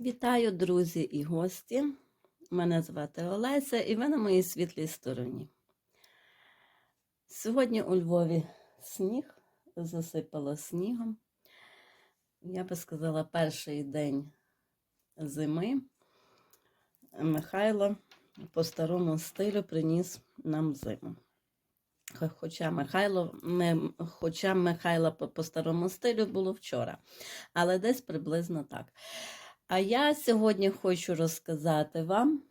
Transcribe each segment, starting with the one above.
Вітаю, друзі і гості. Мене звати Олеся і ви на моїй світлій стороні. Сьогодні у Львові сніг, засипало снігом. Я би сказала, перший день зими Михайло по старому стилю приніс нам зиму. Хоча Михайло, ми, хоча Михайла по, по старому стилю було вчора, але десь приблизно так. А я сьогодні хочу розказати вам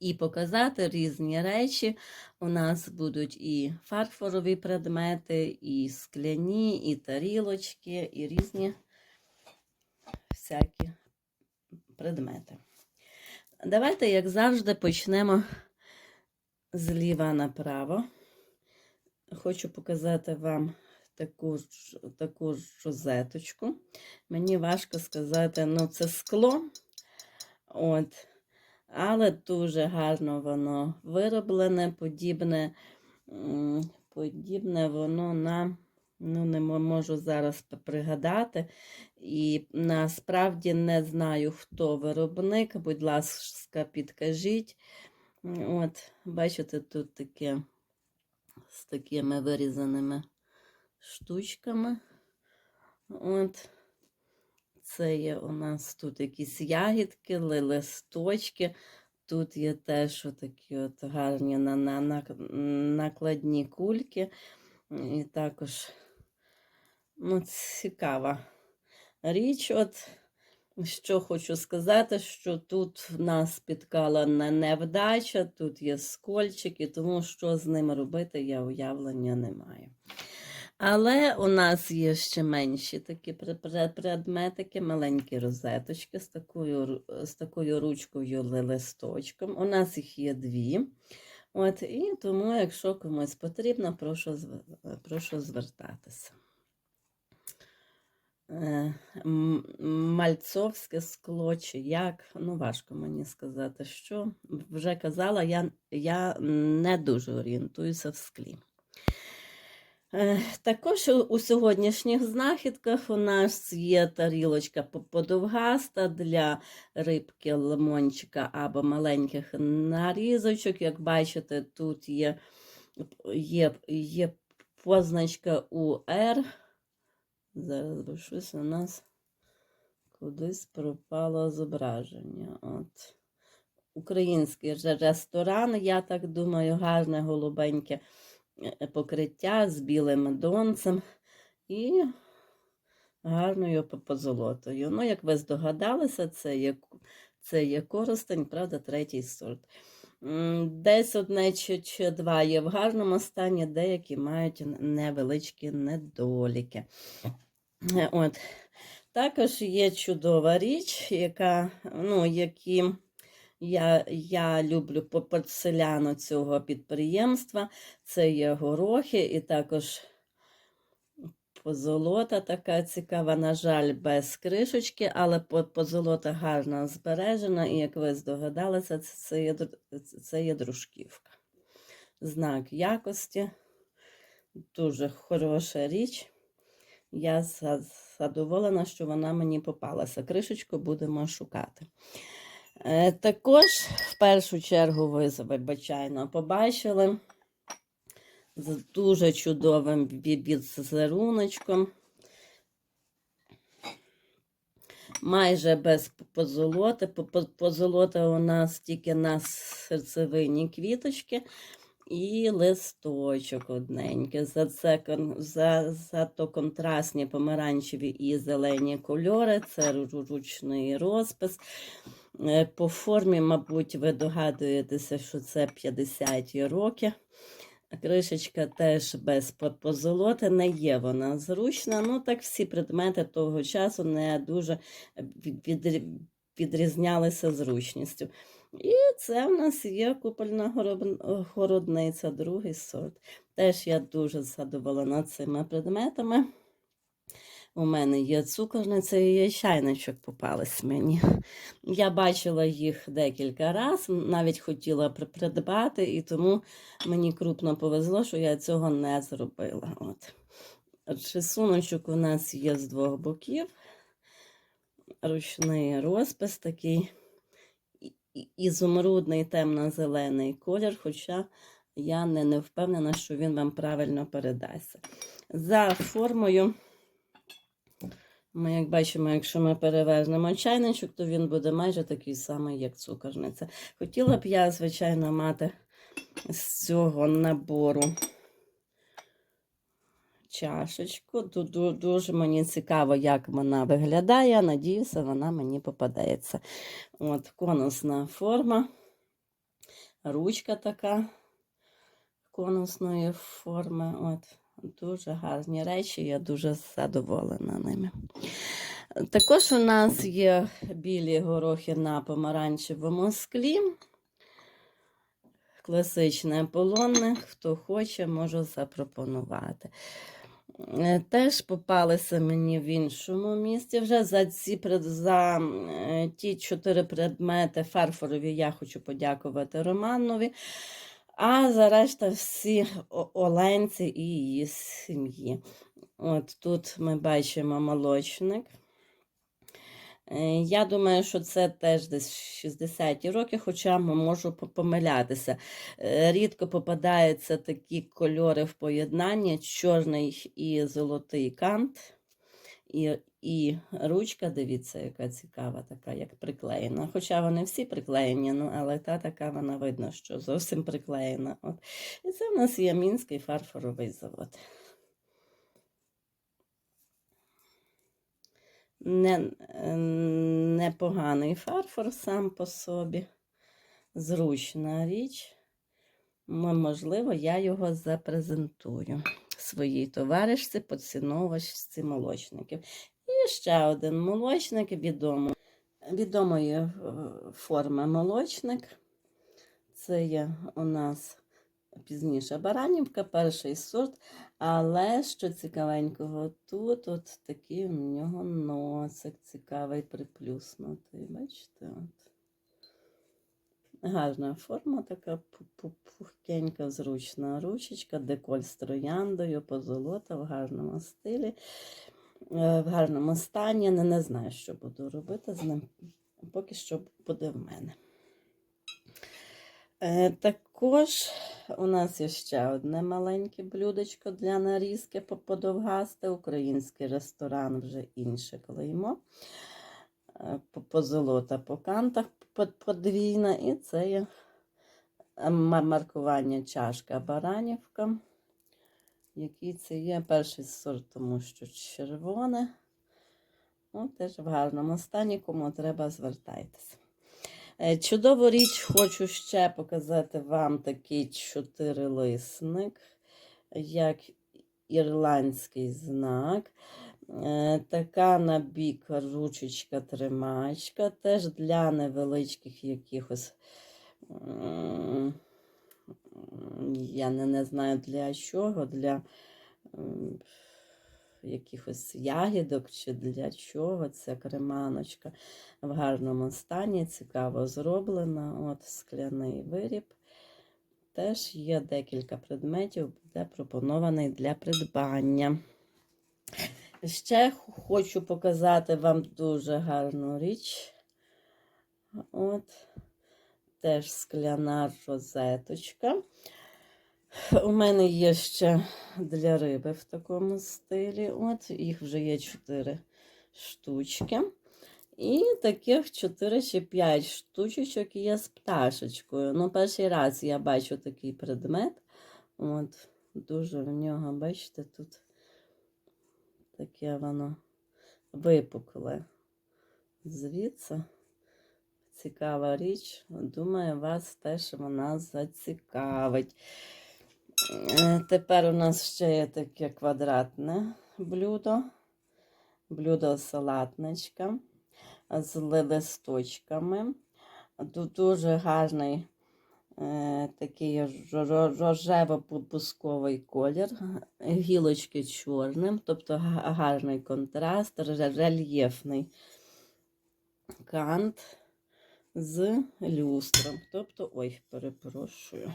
і показати різні речі. У нас будуть і фарфорові предмети, і скляні, і тарілочки, і різні всякі предмети. Давайте, як завжди, почнемо зліва направо. Хочу показати вам таку, таку розеточку. Мені важко сказати, ну це скло. От. Але дуже гарно воно вироблене, подібне, подібне воно на, ну не можу зараз пригадати. І насправді не знаю, хто виробник. Будь ласка, підкажіть. От, бачите, тут таке з такими вирізаними штучками. От. Це є у нас тут якісь ягідки, листочки. Тут є теж такі от гарні на, на, на, накладні кульки. І також ну, цікава річ. От, що хочу сказати, що тут нас спіткала невдача, тут є скольчики, тому що з ним робити, я уявлення не маю. Але у нас є ще менші такі пре- пре- предметики, маленькі розеточки з такою, з такою ручкою листочком. У нас їх є дві. От, і тому, якщо комусь потрібно, прошу, прошу звертатися. Е, Мальцовське скло чи як, ну важко мені сказати, що. Вже казала, я, я не дуже орієнтуюся в склі. Е, Також у- сьогоднішніх знахідках у нас є тарілочка подовгаста для рибки, лимончика або маленьких нарізочок. Як бачите, тут є, є, є позначка УР. Зараз бо щось у нас кудись пропало зображення. От. Український ресторан, я так думаю, гарне голубеньке покриття з білим донцем і гарною позолотою. Ну, як ви здогадалися, це є, це є коростень, правда, третій сорт. Десь одне чи два є в гарному стані, деякі мають невеличкі недоліки. Е, От. Також є чудова річ, яка, ну, які я, я люблю по порцеляну цього підприємства. Це є горохи і також позолота така цікава, на жаль, без кришечки, але по- позолота гарно збережена, і як ви здогадалися, це, є, це є дружківка. Знак якості, дуже хороша річ. Я задоволена, що вона мені попалася. Кришечку будемо шукати. Е, Також в першу чергу ви звичайно побачили з дуже чудовим ві- Майже без позолоти. По- по- Позолота у нас тільки на серцевині квіточки і листочок одненький. За це за, за то контрастні помаранчеві і зелені кольори. Це ручний розпис. Е, По формі, мабуть, ви догадуєтеся, що це 50-ті роки. Кришечка теж без по- позолоти, не є вона зручна. Ну, так всі предмети того часу не дуже відрізнялися зручністю. І це в нас є купольна городниця, другий сорт. Теж я дуже задоволена цими предметами. У мене є цукорниця і є чайничок попались мені. Я бачила їх декілька разів, навіть хотіла придбати, і тому мені крупно повезло, що я цього не зробила. От. Рисуночок у нас є з двох боків. ручний розпис такий ізумрудний темно-зелений колір, хоча я не, не впевнена, що він вам правильно передасться. За формою, ми, як бачимо, якщо ми перевернемо чайничок, то він буде майже такий самий, як цукорниця. Хотіла б я, звичайно, мати з цього набору чашечку. Ду- ду- Дуже мені цікаво, як вона виглядає. Надіюся, вона мені попадається. От конусна форма, ручка така конусної форми. От. Дуже гарні речі, я дуже задоволена ними. Також у нас є білі горохи на помаранчевому склі. Класичне полонне, хто хоче, можу запропонувати. Е, Теж попалися мені в іншому місці. Вже за ці за е, ті чотири предмети фарфорові я хочу подякувати Романові. А за решта всі Оленці і її сім'ї. От тут ми бачимо молочник. Е, Я думаю, що це теж десь 60-ті роки, хоча можу помилятися. Е, Рідко попадаються такі кольори в поєднанні: чорний і золотий кант. І, і ручка, дивіться, яка цікава, така, як приклеєна. Хоча вони всі приклеєні, ну, але та така вона видно, що зовсім приклеєна. От. І це в нас є Мінський фарфоровий завод. Не, непоганий фарфор сам по собі. Зручна річ. Можливо, я його запрезентую своїй товаришці, поціновувачці молочників. І ще один молочник відомо, відомої е, форми молочник. Це є у нас пізніше баранівка, перший сорт. Але що цікавенького тут, от такий у нього носик цікавий, приплюснутий. Бачите? От. Гарна форма, така пу- пу- пухкенька, зручна ручечка, деколь з трояндою, позолота в гарному стилі, в гарному стані. Не, не знаю, що буду робити з ним. Поки що буде в мене. Е, Також у нас є ще одне маленьке блюдечко для нарізки по- подовгасте. Український ресторан вже інше клеймо. Е, по- Позолота по кантах подвійна. І це є е, маркування чашка Баранівка. Який це є перший сорт, тому що червоне. Ну, теж в гарному стані, кому треба, звертайтеся. Е, Чудову річ хочу ще показати вам такий чотирилисник, як ірландський знак. Е, Така набік ручечка тримачка, теж для невеличких якихось. Я не, не знаю для чого, для якихось ягідок чи для чого. Це креманочка в гарному стані, цікаво зроблена. От скляний виріб. Теж є декілька предметів, буде пропонований для придбання. Ще хочу показати вам дуже гарну річ. От, теж скляна розеточка. У мене є ще для риби в такому стилі. От, їх вже є 4 штучки. І таких 4 чи 5 штучечок є з пташечкою. Ну, перший раз я бачу такий предмет. От, дуже в нього, бачите, тут таке воно випукле. Звідси цікава річ. Думаю, вас теж вона зацікавить. Е, Тепер у нас ще є таке квадратне блюдо. Блюдо салатничка з ли- листочками. Тут дуже гарний е, такий ро- ро- рожево-пупусковий колір, гілочки чорним, тобто гарний контраст, рельєфний кант з люстром. Тобто, ой, перепрошую,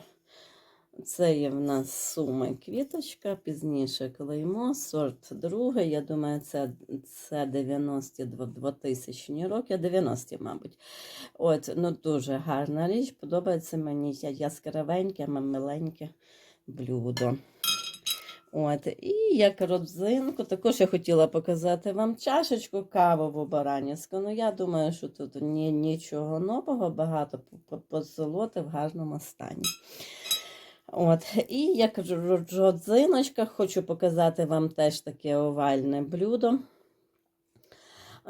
Це є в нас сума квіточка, пізніше клеймо, сорт другий. Я думаю, це, це 90 2000 роки, 90-ті, мабуть. От, ну дуже гарна річ. Подобається мені яскравеньке, миленьке блюдо. От, і як родзинку, також я хотіла показати вам чашечку кавову баранівську. Ну, я думаю, що тут ні, нічого нового, багато по- по- позолоти в гарному стані. От, і як родзиночка, хочу показати вам теж таке овальне блюдо.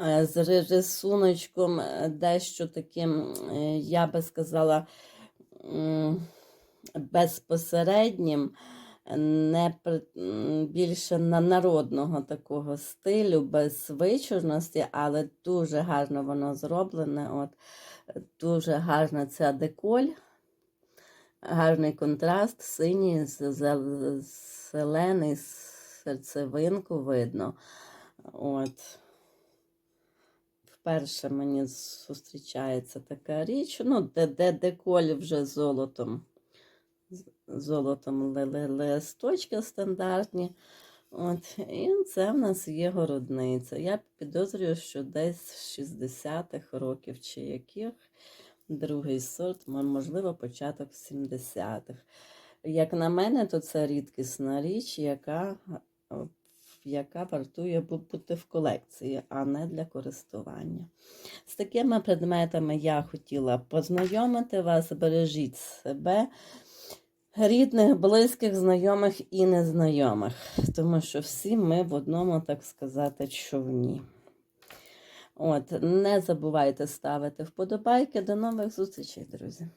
Е, З ри- рисуночком е, дещо таким, е, я би сказала, безпосереднім, не більше на народного такого стилю, без вичурності, але дуже гарно воно зроблене. От, дуже гарна ця деколь. Гарний контраст, синій, зелений, серцевинку видно. От. Вперше мені зустрічається така річ, ну, де, де деколь вже золотом. Золотом ли- ли- листочки стандартні. От, і це в нас є городниця. Я підозрюю, що десь з 60-х років чи яких другий сорт, можливо, початок 70-х. Як на мене, то це рідкісна річ, яка, яка вартує бути в колекції, а не для користування. З такими предметами я хотіла познайомити вас, бережіть себе, рідних, близьких, знайомих і незнайомих, тому що всі ми в одному, так сказати, човні. От, не забувайте ставити вподобайки. До нових зустрічей, друзі!